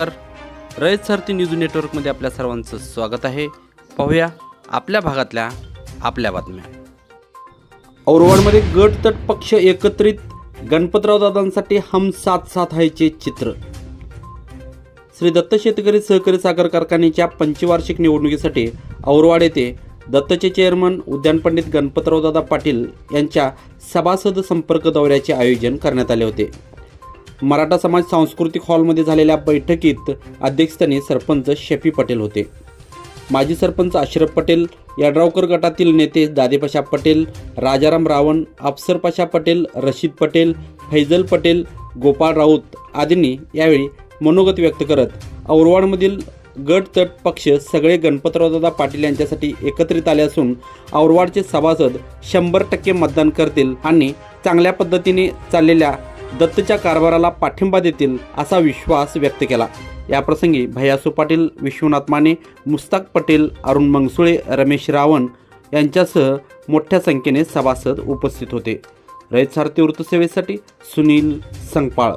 तर रयत सारथी न्यूज नेटवर्कमध्ये आपल्या सर्वांचं स्वागत आहे. पाहूया आपल्या भागातल्या आपल्या बातम्या. औरवाडमध्ये गट तट पक्ष एकत्रित गणपतराव दादांसाठी हम साथ साथ हायचे चित्र. श्री दत्त शेतकरी सहकारी साखर कारखान्याच्या पंचवार्षिक निवडणुकीसाठी औरवाड येथे दत्तचे चेअरमन उद्यान पंडित गणपतरावदादा पाटील यांच्या सभासद संपर्क दौऱ्याचे आयोजन करण्यात आले होते. मराठा समाज सांस्कृतिक हॉलमध्ये झालेल्या बैठकीत अध्यक्षस्थानी सरपंच शफी पटेल होते. माजी सरपंच अशरफ पटेल यड्रावकर गटातील नेते दादेपाशा पटेल राजाराम रावण अफसरपाशा पटेल रशीद पटेल फैजल पटेल गोपाळ राऊत आदींनी यावेळी मनोगत व्यक्त करत औरवाडमधील गट तट पक्ष सगळे गणपतरावदादा पाटील यांच्यासाठी एकत्रित आले असून औरवाडचे सभासद शंभर टक्के मतदान करतील आणि चांगल्या पद्धतीने चाललेल्या दत्तच्या कारभाराला पाठिंबा देतील असा विश्वास व्यक्त केला. याप्रसंगी भैयासू पाटील विश्वनाथ माने मुस्ताक पटेल अरुण मंगसुळे रमेश रावण यांच्यासह मोठ्या संख्येने सभासद उपस्थित होते. रयत सारथी वृत्तसेवेसाठी सुनील संगपाळ.